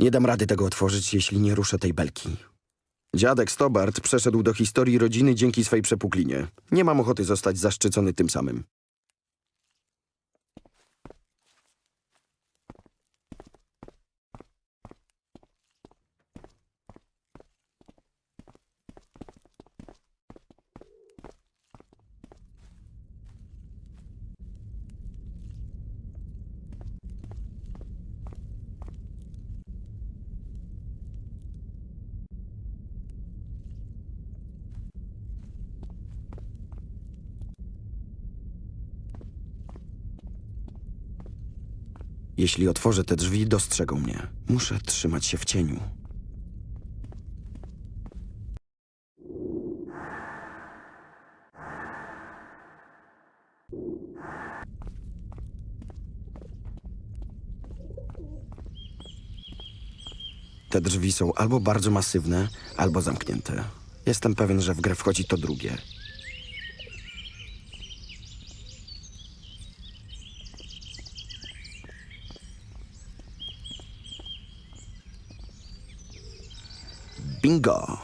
Nie dam rady tego otworzyć, jeśli nie ruszę tej belki. Dziadek Stobart przeszedł do historii rodziny dzięki swej przepuklinie. Nie mam ochoty zostać zaszczycony tym samym. Jeśli otworzę te drzwi, dostrzegą mnie. Muszę trzymać się w cieniu. Te drzwi są albo bardzo masywne, albo zamknięte. Jestem pewien, że w grę wchodzi to drugie. Bingo!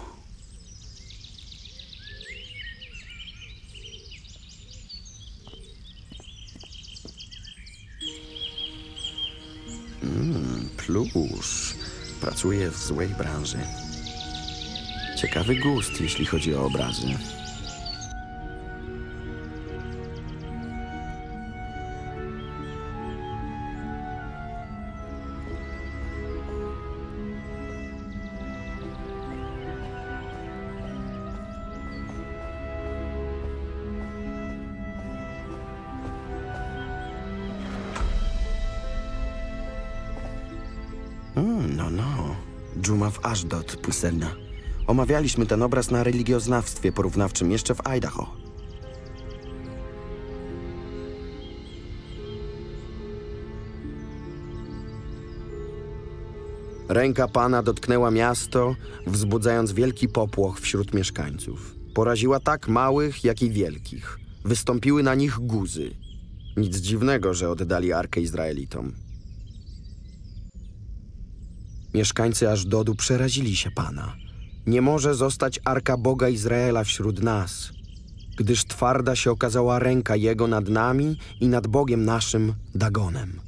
Mm, plusz. Pracuję w złej branży. Ciekawy gust, jeśli chodzi o obrazy. Omawialiśmy ten obraz na religioznawstwie porównawczym jeszcze w Idaho. Ręka Pana dotknęła miasto, wzbudzając wielki popłoch wśród mieszkańców. Poraziła tak małych, jak i wielkich. Wystąpiły na nich guzy. Nic dziwnego, że oddali Arkę Izraelitom. Mieszkańcy Ażdodu przerazili się Pana. Nie może zostać Arka Boga Izraela wśród nas, gdyż twarda się okazała ręka Jego nad nami i nad Bogiem naszym Dagonem.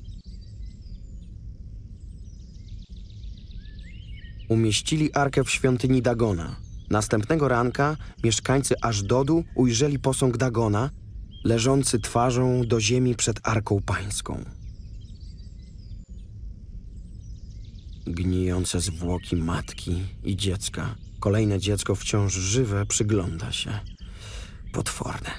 Umieścili Arkę w świątyni Dagona. Następnego ranka mieszkańcy Ażdodu ujrzeli posąg Dagona, leżący twarzą do ziemi przed Arką Pańską. Gnijące zwłoki matki i dziecka. Kolejne dziecko wciąż żywe przygląda się. Potworne.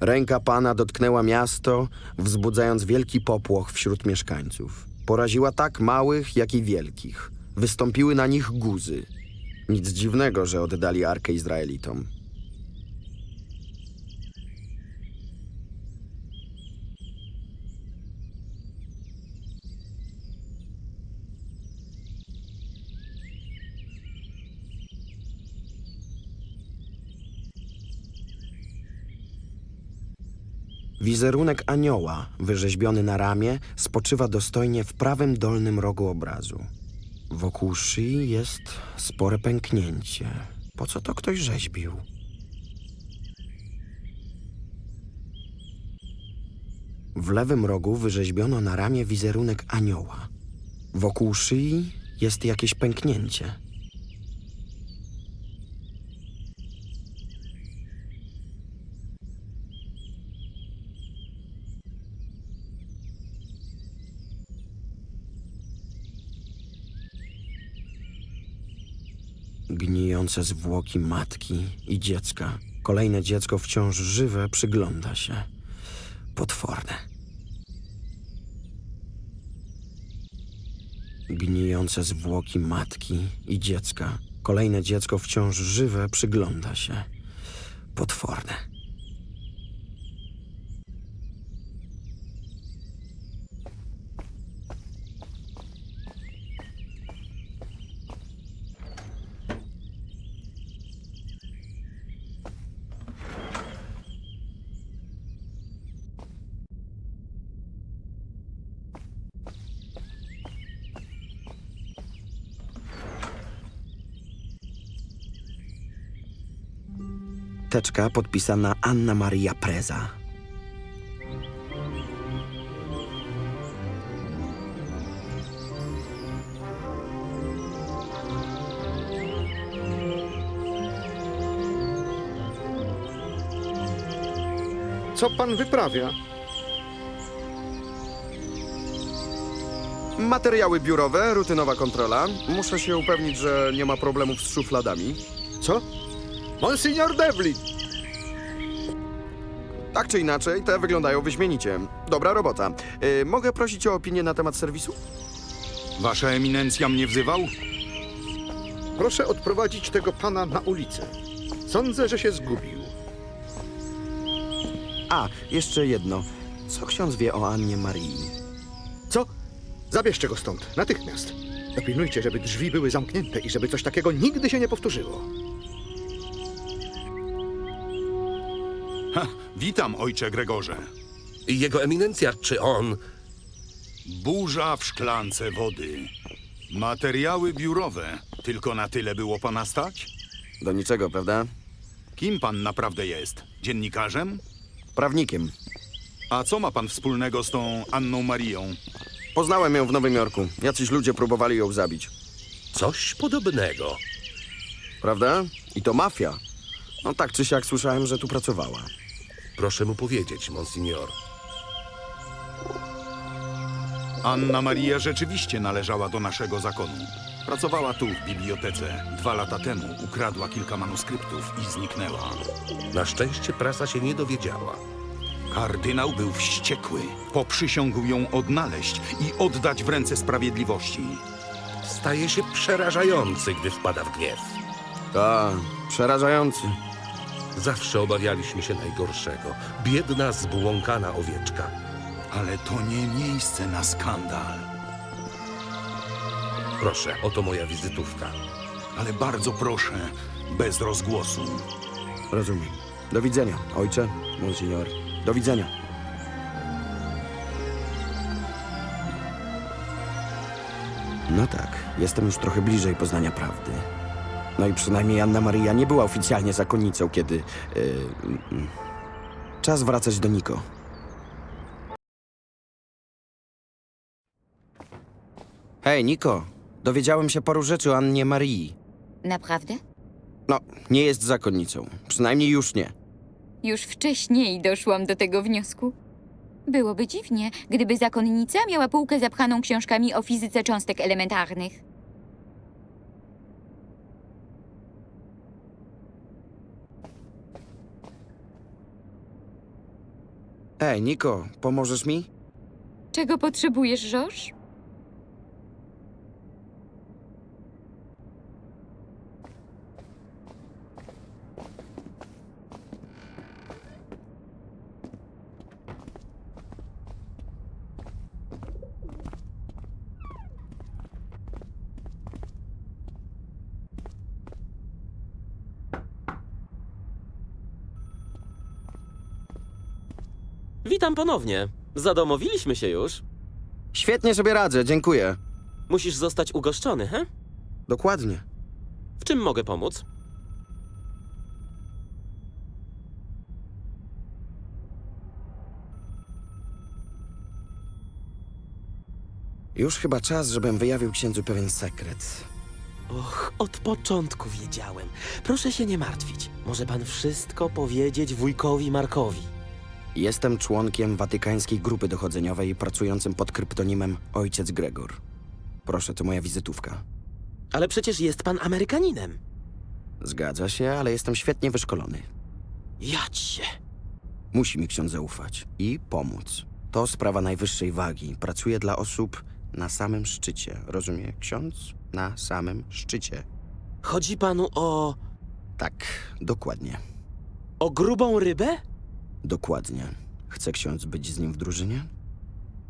Ręka Pana dotknęła miasto, wzbudzając wielki popłoch wśród mieszkańców. Poraziła tak małych, jak i wielkich. Wystąpiły na nich guzy. Nic dziwnego, że oddali Arkę Izraelitom. Wizerunek anioła, wyrzeźbiony na ramię, spoczywa dostojnie w prawym dolnym rogu obrazu. Wokół szyi jest spore pęknięcie. Po co to ktoś rzeźbił? W lewym rogu wyrzeźbiono na ramię wizerunek anioła. Wokół szyi jest jakieś pęknięcie. Gnijące zwłoki matki i dziecka. Kolejne dziecko wciąż żywe przygląda się. Potworne. Gnijące zwłoki matki i dziecka. Kolejne dziecko wciąż żywe przygląda się. Potworne. Teczka podpisana Anna Maria Preza. Co pan wyprawia? Materiały biurowe, rutynowa kontrola. Muszę się upewnić, że nie ma problemów z szufladami. Co? Monsignor Devlin! Tak czy inaczej, te wyglądają wyśmienicie. Dobra robota. Y, mogę prosić o opinię na temat serwisu? Wasza eminencja mnie wzywał? Proszę odprowadzić tego pana na ulicę. Sądzę, że się zgubił. A, jeszcze jedno. Co ksiądz wie o Annie Marii? Co? Zabierzcie go stąd, natychmiast. Dopilnujcie, żeby drzwi były zamknięte i żeby coś takiego nigdy się nie powtórzyło. Ha, witam, ojcze Gregorze. Jego eminencja, czy on... Burza w szklance wody. Materiały biurowe. Tylko na tyle było pana stać? Do niczego, prawda? Kim pan naprawdę jest? Dziennikarzem? Prawnikiem. A co ma pan wspólnego z tą Anną Marią? Poznałem ją w Nowym Jorku. Jacyś ludzie próbowali ją zabić. Coś podobnego. Prawda? I to mafia. No tak czy siak słyszałem, że tu pracowała. Proszę mu powiedzieć, monsignor. Anna Maria rzeczywiście należała do naszego zakonu. Pracowała tu, w bibliotece. Dwa lata temu ukradła kilka manuskryptów i zniknęła. Na szczęście prasa się nie dowiedziała. Kardynał był wściekły. Poprzysiągł ją odnaleźć i oddać w ręce sprawiedliwości. Staje się przerażający, gdy wpada w gniew. Tak, przerażający. Zawsze obawialiśmy się najgorszego. Biedna, zbłąkana owieczka. Ale to nie miejsce na skandal. Proszę, oto moja wizytówka. Ale bardzo proszę, bez rozgłosu. Rozumiem. Do widzenia, ojcze, monsignor. Do widzenia. No tak, jestem już trochę bliżej poznania prawdy. No i przynajmniej Anna Maria nie była oficjalnie zakonnicą, kiedy... Yy, mm, czas wracać do Niko. Hej, Niko. Dowiedziałem się paru rzeczy o Annie Marii. Naprawdę? No, nie jest zakonnicą. Przynajmniej już nie. Już wcześniej doszłam do tego wniosku. Byłoby dziwnie, gdyby zakonnica miała półkę zapchaną książkami o fizyce cząstek elementarnych. Ej, Niko, pomożesz mi? Czego potrzebujesz, Żosz? Witam ponownie. Zadomowiliśmy się już. Świetnie sobie radzę, dziękuję. Musisz zostać ugoszczony, he? Dokładnie. W czym mogę pomóc? Już chyba czas, żebym wyjawił księdzu pewien sekret. Och, od początku wiedziałem. Proszę się nie martwić. Może pan wszystko powiedzieć wujkowi Markowi. Jestem członkiem watykańskiej grupy dochodzeniowej pracującym pod kryptonimem Ojciec Gregor. Proszę, to moja wizytówka. Ale przecież jest pan Amerykaninem. Zgadza się, ale jestem świetnie wyszkolony. Jadź się. Musi mi ksiądz zaufać i pomóc. To sprawa najwyższej wagi. Pracuję dla osób na samym szczycie. Rozumie ksiądz? Na samym szczycie. Chodzi panu o... Tak, dokładnie. o grubą rybę? Dokładnie. Chce ksiądz być z nim w drużynie?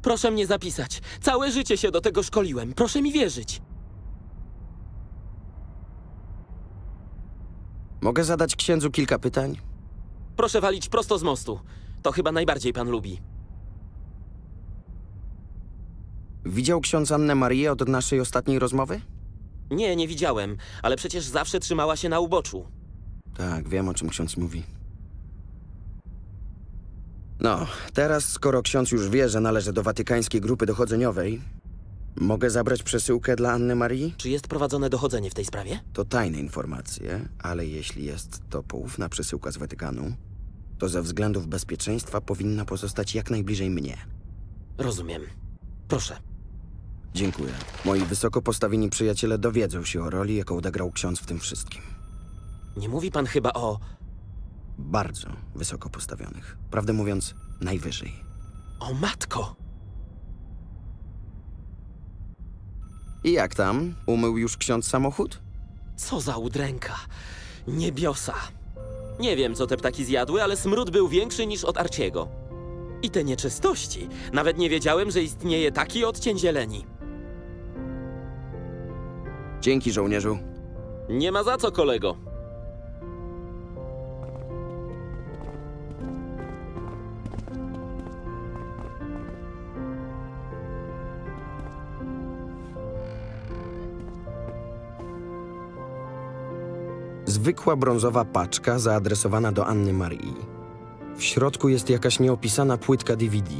Proszę mnie zapisać. Całe życie się do tego szkoliłem. Proszę mi wierzyć. Mogę zadać księdzu kilka pytań? Proszę walić prosto z mostu. To chyba najbardziej pan lubi. Widział ksiądz Annę Marię od naszej ostatniej rozmowy? Nie, nie widziałem, ale przecież zawsze trzymała się na uboczu. Tak, wiem o czym ksiądz mówi. No, teraz skoro ksiądz już wie, że należy do watykańskiej grupy dochodzeniowej, mogę zabrać przesyłkę dla Anny Marii? Czy jest prowadzone dochodzenie w tej sprawie? To tajne informacje, ale jeśli jest to poufna przesyłka z Watykanu, to ze względów bezpieczeństwa powinna pozostać jak najbliżej mnie. Rozumiem. Proszę. Dziękuję. Moi wysoko postawieni przyjaciele dowiedzą się o roli, jaką odegrał ksiądz w tym wszystkim. Nie mówi pan chyba o... Bardzo wysoko postawionych. Prawdę mówiąc, najwyżej. o matko! I jak tam? Umył już ksiądz samochód? Co za udręka. Niebiosa. Nie wiem, co te ptaki zjadły, ale smród był większy niż od Arciego. I te nieczystości. Nawet nie wiedziałem, że istnieje taki odcień zieleni. Dzięki, żołnierzu. Nie ma za co, kolego. Zwykła brązowa paczka zaadresowana do Anny Marii. W środku jest jakaś nieopisana płytka DVD.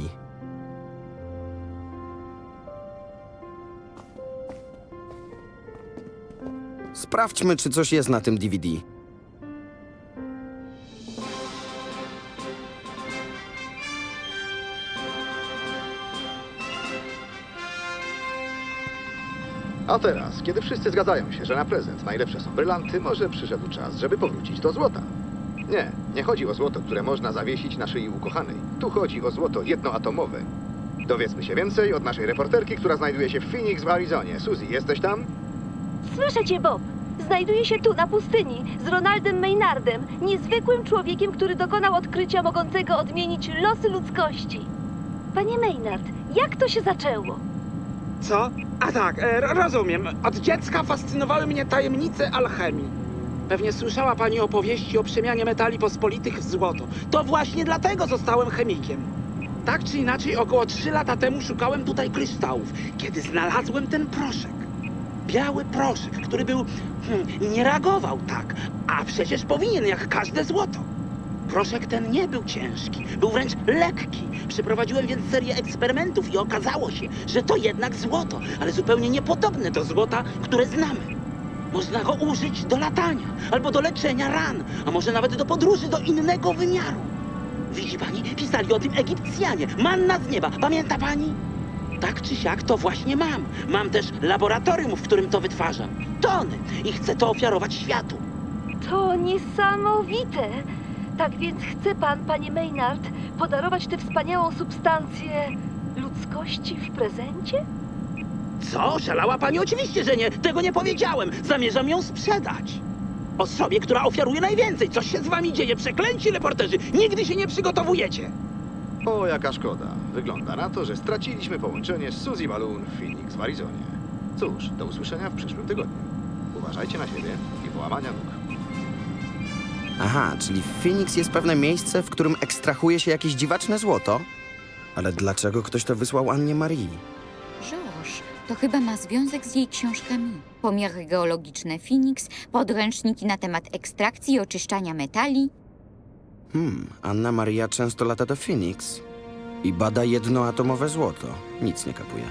Sprawdźmy, czy coś jest na tym DVD. A teraz, kiedy wszyscy zgadzają się, że na prezent najlepsze są brylanty, może przyszedł czas, żeby powrócić do złota. Nie, nie chodzi o złoto, które można zawiesić na szyi ukochanej. Tu chodzi o złoto jednoatomowe. Dowiedzmy się więcej od naszej reporterki, która znajduje się w Phoenix w Arizonie. Suzy, jesteś tam? Słyszę cię, Bob. Znajduję się tu, na pustyni, z Ronaldem Maynardem, niezwykłym człowiekiem, który dokonał odkrycia mogącego odmienić losy ludzkości. Panie Maynard, jak to się zaczęło? Co? A tak, e, ro- rozumiem. Od dziecka fascynowały mnie tajemnice alchemii. Pewnie słyszała pani opowieści o przemianie metali pospolitych w złoto. To właśnie dlatego zostałem chemikiem. Tak czy inaczej, około 3 lata temu szukałem tutaj kryształów, kiedy znalazłem ten proszek. Biały proszek, który był. Hmm, nie reagował tak, a przecież powinien jak każde złoto. Proszek ten nie był ciężki, był wręcz lekki. Przeprowadziłem więc serię eksperymentów i okazało się, że to jednak złoto, ale zupełnie niepodobne do złota, które znamy. Można go użyć do latania, albo do leczenia ran, a może nawet do podróży do innego wymiaru. Widzi pani, pisali o tym Egipcjanie, manna z nieba, pamięta pani? Tak czy siak to właśnie mam. Mam też laboratorium, w którym to wytwarzam. Tony i chcę to ofiarować światu. To niesamowite! Tak więc chce pan, panie Maynard, podarować tę wspaniałą substancję ludzkości w prezencie? Co? Szalała pani? Oczywiście, że nie. Tego nie powiedziałem. Zamierzam ją sprzedać. Osobie, która ofiaruje najwięcej. Coś się z wami dzieje? Przeklęci reporterzy. Nigdy się nie przygotowujecie. O, jaka szkoda. Wygląda na to, że straciliśmy połączenie z Suzy Balloon w Phoenix w Arizonie. Cóż, do usłyszenia w przyszłym tygodniu. Uważajcie na siebie i połamania nóg. Aha, czyli w Phoenix jest pewne miejsce, w którym ekstrahuje się jakieś dziwaczne złoto? Ale dlaczego ktoś to wysłał Annie Marii? Georges, to chyba ma związek z jej książkami. Pomiary geologiczne Phoenix, podręczniki na temat ekstrakcji i oczyszczania metali. Hmm, Anna Maria często lata do Phoenix i bada jednoatomowe złoto. Nic nie kapuje.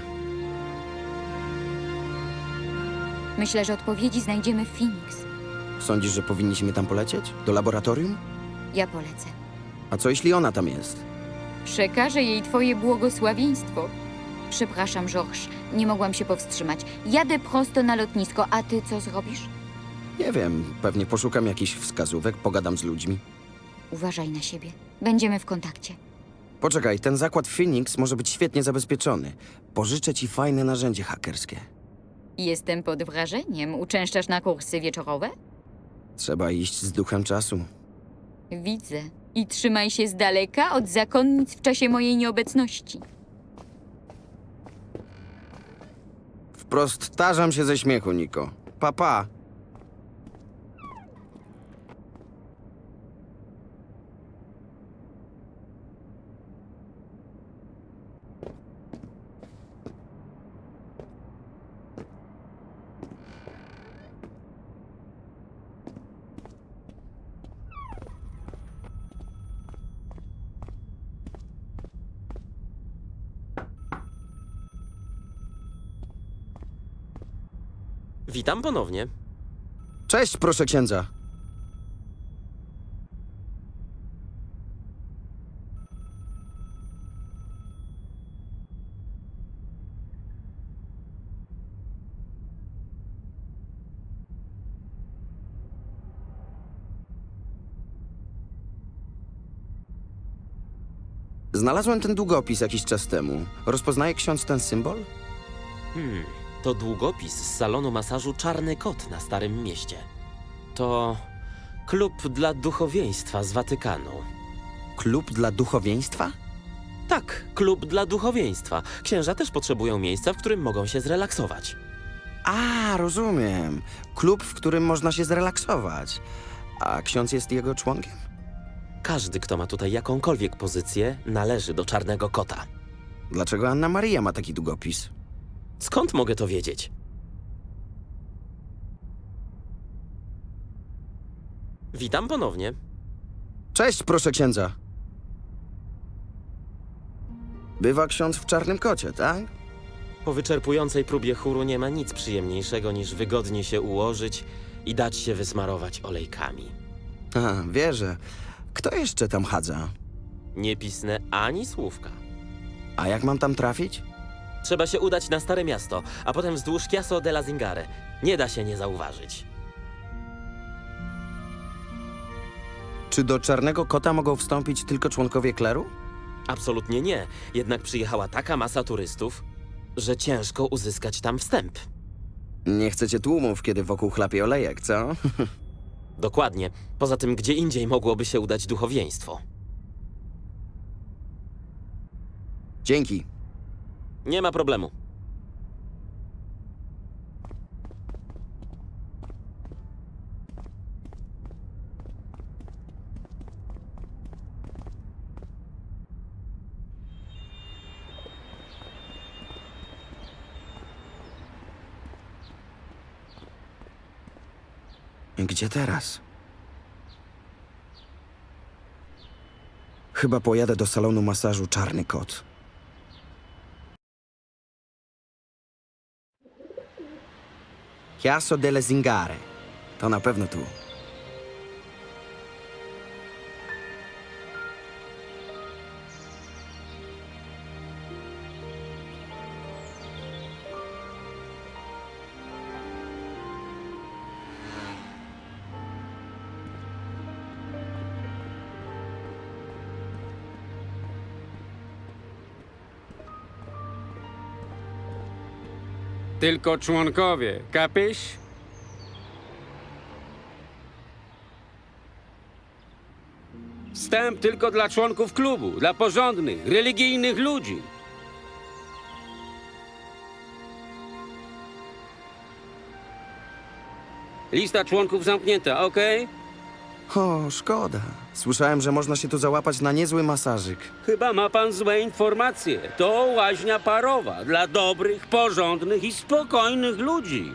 Myślę, że odpowiedzi znajdziemy w Phoenix. Sądzisz, że powinniśmy tam polecieć? Do laboratorium? Ja polecę. A co jeśli ona tam jest? Przekażę jej twoje błogosławieństwo. Przepraszam, Georges, nie mogłam się powstrzymać. Jadę prosto na lotnisko, a ty co zrobisz? Nie wiem, pewnie poszukam jakichś wskazówek, pogadam z ludźmi. Uważaj na siebie. Będziemy w kontakcie. Poczekaj, ten zakład Phoenix może być świetnie zabezpieczony. Pożyczę ci fajne narzędzie hakerskie. Jestem pod wrażeniem. Uczęszczasz na kursy wieczorowe? Trzeba iść z duchem czasu. Widzę. I trzymaj się z daleka od zakonnic w czasie mojej nieobecności. Wprost tarzam się ze śmiechu, Niko. Papa. Pa. Witam ponownie. Cześć, proszę księdza. Znalazłem ten długopis jakiś czas temu. Rozpoznaje ksiądz ten symbol? Hmm, to długopis z salonu masażu Czarny Kot na Starym Mieście. To klub dla duchowieństwa z Watykanu. Klub dla duchowieństwa? Tak, klub dla duchowieństwa. Księża też potrzebują miejsca, w którym mogą się zrelaksować. A, rozumiem. Klub, w którym można się zrelaksować. A ksiądz jest jego członkiem? Każdy, kto ma tutaj jakąkolwiek pozycję, należy do Czarnego Kota. Dlaczego Anna Maria ma taki długopis? Skąd mogę to wiedzieć? Witam ponownie. Cześć, proszę księdza. Bywa ksiądz w czarnym kocie, tak? Po wyczerpującej próbie chóru nie ma nic przyjemniejszego niż wygodnie się ułożyć i dać się wysmarować olejkami. A, wierzę. Kto jeszcze tam chadza? Nie pisnę ani słówka. A jak mam tam trafić? Trzeba się udać na Stare Miasto, a potem wzdłuż Chiasso della Zingare. Nie da się nie zauważyć. Czy do czarnego kota mogą wstąpić tylko członkowie kleru? Absolutnie nie, jednak przyjechała taka masa turystów, że ciężko uzyskać tam wstęp. Nie chcecie tłumów, kiedy wokół chlapie olejek, co? Dokładnie. Poza tym, gdzie indziej mogłoby się udać duchowieństwo. Dzięki. Nie ma problemu. Gdzie teraz? Chyba pojadę do salonu masażu Czarny Kot. Chiasso delle Zingare. To na pewno tu. Tylko członkowie, kapisz? Wstęp tylko dla członków klubu, dla porządnych, religijnych ludzi. Lista członków zamknięta, okej? O, szkoda. Słyszałem, że można się tu załapać na niezły masażyk. Chyba ma pan złe informacje. To łaźnia parowa dla dobrych, porządnych i spokojnych ludzi.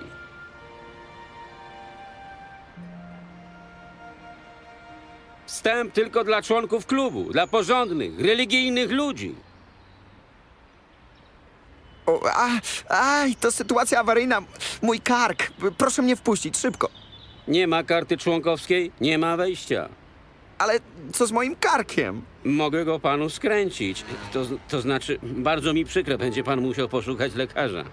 Wstęp tylko dla członków klubu, dla porządnych, religijnych ludzi. O, a, aj, to sytuacja awaryjna. Mój kark. Proszę mnie wpuścić, szybko. Nie ma karty członkowskiej, nie ma wejścia. Ale co z moim karkiem? Mogę go panu skręcić. To, to znaczy, bardzo mi przykro, będzie pan musiał poszukać lekarza.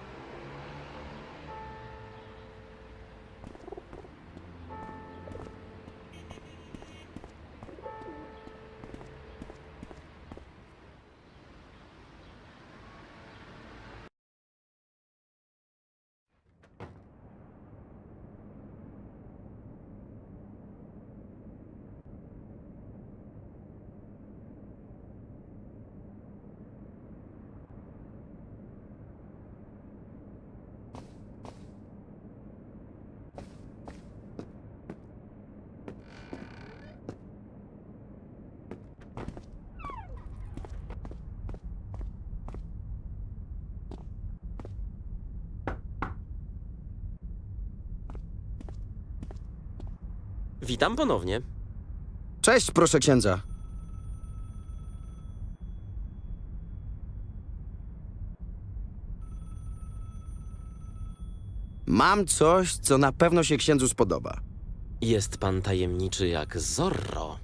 Witam ponownie. Cześć, proszę księdza. Mam coś, co na pewno się księdzu spodoba. Jest pan tajemniczy jak Zorro.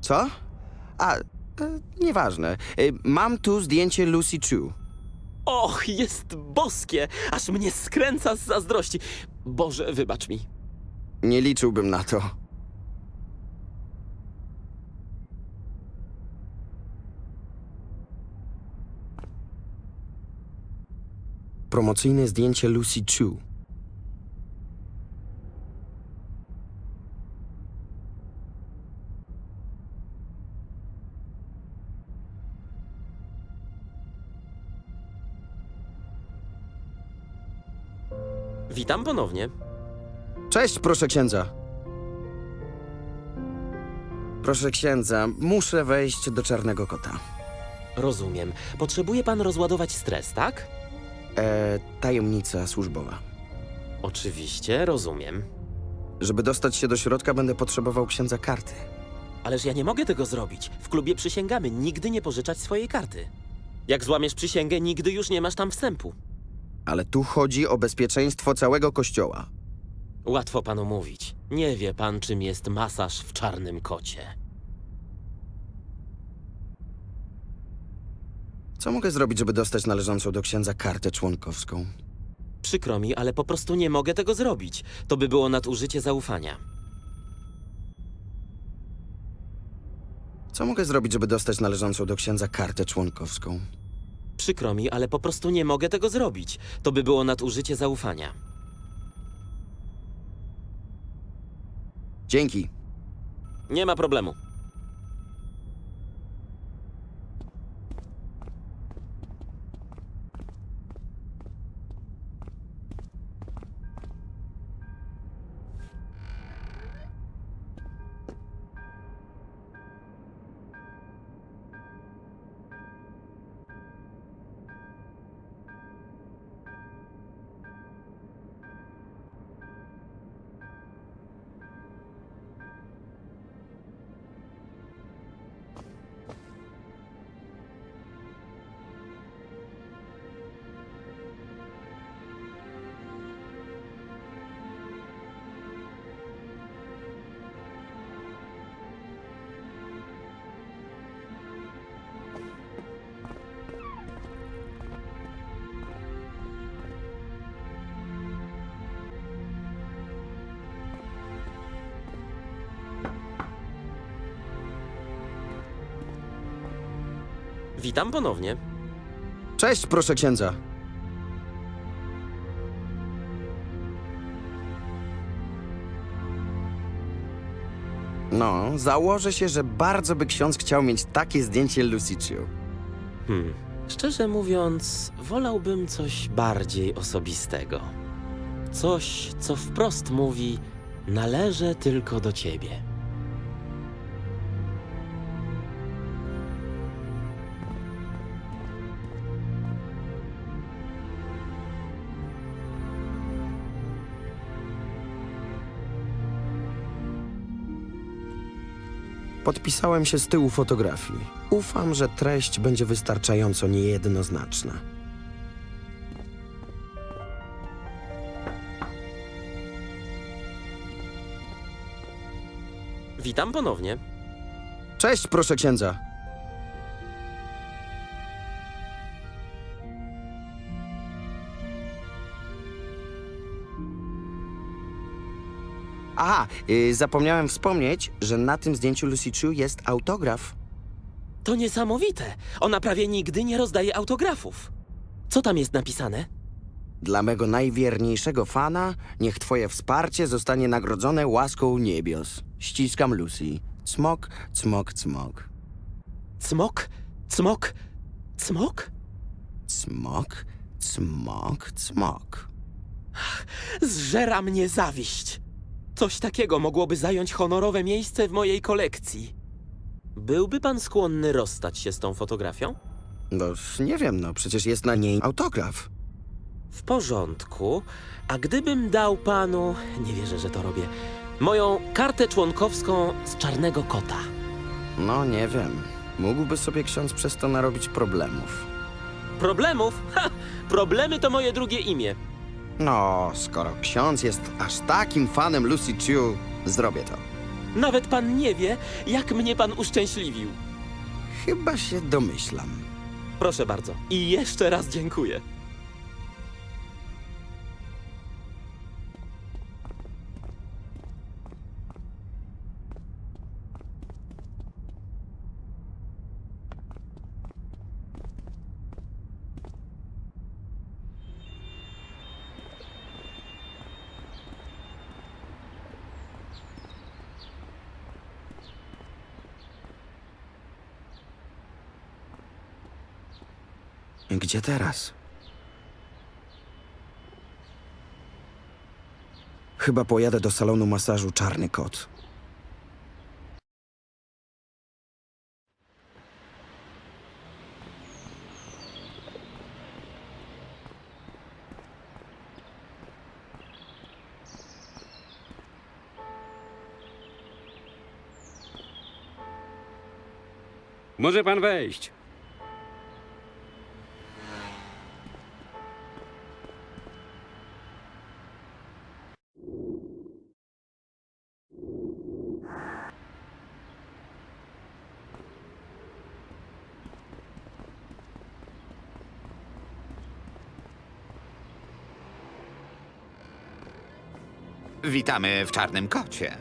Co? A, e, nieważne. E, mam tu zdjęcie Lucy Chu. Och, jest boskie! Aż mnie skręca z zazdrości. Boże, wybacz mi. Nie liczyłbym na to. Promocyjne zdjęcie Lucy Chu. Witam ponownie. Cześć, proszę księdza. Proszę księdza, muszę wejść do czarnego kota. Rozumiem. Potrzebuje pan rozładować stres, tak? E, tajemnica służbowa. Oczywiście, rozumiem. Żeby dostać się do środka, będę potrzebował księdza karty. Ależ ja nie mogę tego zrobić. W klubie przysięgamy nigdy nie pożyczać swojej karty. Jak złamiesz przysięgę, nigdy już nie masz tam wstępu. Ale tu chodzi o bezpieczeństwo całego kościoła. Łatwo panu mówić. Nie wie pan, czym jest masaż w czarnym kocie. Co mogę zrobić, żeby dostać należącą do księdza kartę członkowską? Przykro mi, ale po prostu nie mogę tego zrobić. To by było nadużycie zaufania. Co mogę zrobić, żeby dostać należącą do księdza kartę członkowską? Przykro mi, ale po prostu nie mogę tego zrobić. To by było nadużycie zaufania. Dzięki. Nie ma problemu. Witam ponownie. Cześć, proszę księdza. No, założę się, że bardzo by ksiądz chciał mieć takie zdjęcie Lucy Chu. Hmm. Szczerze mówiąc, wolałbym coś bardziej osobistego. Coś, co wprost mówi: należę tylko do ciebie. Podpisałem się z tyłu fotografii. Ufam, że treść będzie wystarczająco niejednoznaczna. Witam ponownie. Cześć, proszę księdza. Aha, y, zapomniałem wspomnieć, że na tym zdjęciu Lucy Chu jest autograf. To niesamowite. Ona prawie nigdy nie rozdaje autografów. Co tam jest napisane? Dla mego najwierniejszego fana, niech twoje wsparcie zostanie nagrodzone łaską niebios. Ściskam Lucy. Cmok, cmok, cmok. Cmok? Cmok? Cmok? Cmok, cmok, cmok. Zżera mnie zawiść. Coś takiego mogłoby zająć honorowe miejsce w mojej kolekcji. Byłby pan skłonny rozstać się z tą fotografią? No, nie wiem, no przecież jest na niej autograf. W porządku. A gdybym dał panu, nie wierzę, że to robię, moją kartę członkowską z czarnego kota. No, nie wiem. Mógłby sobie ksiądz przez to narobić problemów. Problemów? Ha! Problemy to moje drugie imię. No, skoro ksiądz jest aż takim fanem Lucy Chu, zrobię to. Nawet pan nie wie, jak mnie pan uszczęśliwił. Chyba się domyślam. Proszę bardzo. I jeszcze raz dziękuję. Gdzie teraz? Chyba pojadę do salonu masażu Czarny Kot. Może pan wejść. Witamy w Czarnym Kocie.